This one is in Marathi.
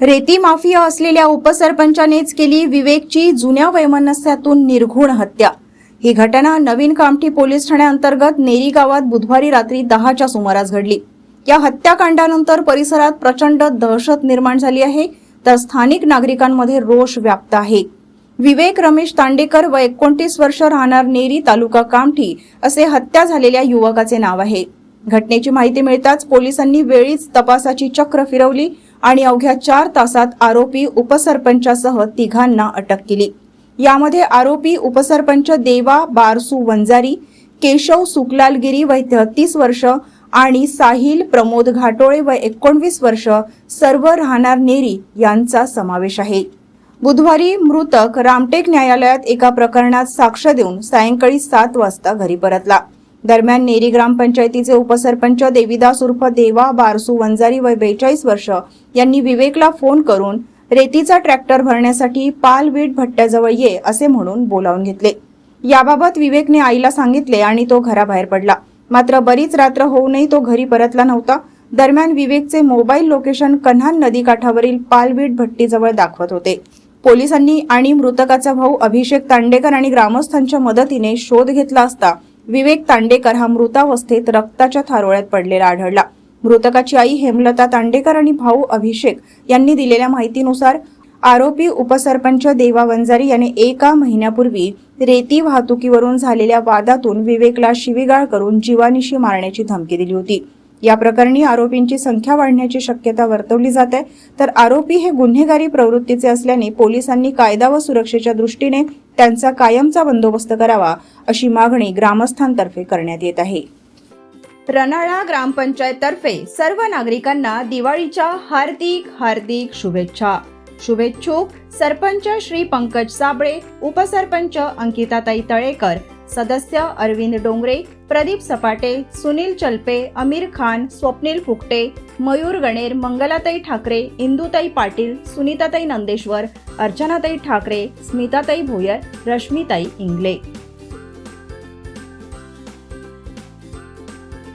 रेती माफिया असलेल्या उपसरपंचानेच केली विवेकची जुन्या वैमनस्यातून निर्घुण हत्या. ही घटना नवीन कामठी पोलीस ठाण्याअंतर्गत नेरी गावात बुधवारी रात्री दहाच्या सुमारास घडली. या हत्याकांडानंतर परिसरात प्रचंड दहशत निर्माण झाली आहे तर स्थानिक नागरिकांमध्ये रोष व्याप्त आहे. विवेक रमेश तांडेकर व एकोणतीस वर्ष राहणार नेरी तालुका कामठी असे हत्या झालेल्या युवकाचे नाव आहे. घटनेची माहिती मिळताच पोलिसांनी वेळीच तपासाची चक्र फिरवली आणि अवघ्या चार तासात आरोपी उपसरपंचासह तिघांना अटक केली. यामध्ये आरोपी उपसरपंच देवा बारसू वंजारी केशव सुकलालगिरी वय तेहतीस वर्ष आणि साहिल प्रमोद घाटोळे व एकोणवीस वर्ष सर्व राहणार नेरी यांचा समावेश आहे. बुधवारी मृतक रामटेक न्यायालयात एका प्रकरणात साक्ष देऊन सायंकाळी सात वाजता घरी परतला. दरम्यान नेरी ग्रामपंचायतीचे उपसरपंच देविदास उर्फ देवा बारसू वंजारी वय बेचाळीस वर्ष यांनी विवेकला फोन करून रेतीचा ट्रॅक्टर भरण्यासाठी पालवीट भट्ट्याजवळ ये असे म्हणून बोलावून घेतले. याबाबत विवेकने आईला सांगितले आणि तो घराबाहेर पडला. मात्र बरीच रात्र होऊनही तो घरी परतला नव्हता. दरम्यान विवेकचे मोबाईल लोकेशन कन्हान नदीकाठावरील पालवीट भट्टीजवळ दाखवत होते. पोलिसांनी आणि मृतकाचा भाऊ अभिषेक तांडेकर आणि ग्रामस्थांच्या मदतीने शोध घेतला असता विवेक तांडेकर हा मृतावस्थेत रक्ताच्या थारोळ्यात पडलेला आढळला. मृतकाची आई हेमलता तांडेकर आणि भाऊ अभिषेक यांनी दिलेल्या माहितीनुसार आरोपी उपसरपंच देवा वंजारी याने एका महिन्यापूर्वी रेती वाहतुकीवरून झालेल्या वादातून विवेकला शिवीगाळ करून जीवानिशी मारण्याची धमकी दिली होती. या प्रकरणी आरोपींची संख्या वाढण्याची शक्यता वर्तवली जात आहे. तर आरोपी हे गुन्हेगारी प्रवृत्तीचे असल्याने पोलिसांनी कायदा व सुरक्षेच्या दृष्टीने त्यांचा कायमचा बंदोबस्त करावा अशी मागणी ग्रामस्थांतर्फे करण्यात येत आहे. रनाळा ग्रामपंचायततर्फे सर्व नागरिकांना दिवाळीच्या हार्दिक हार्दिक शुभेच्छा. शुभेच्छुक सरपंच श्री पंकज साबळे उपसरपंच अंकिताताई तळेकर सदस्य अरविंद डोंगरे प्रदीप सपाटे सुनील चलपे अमीर खान स्वप्नील फुकटे मयूर गणेर मंगलाताई ठाकरे इंदुताई पाटील सुनीताताई नंदेश्वर अर्चनाताई ठाकरे स्मिताताई भोयर रश्मिताई इंगले।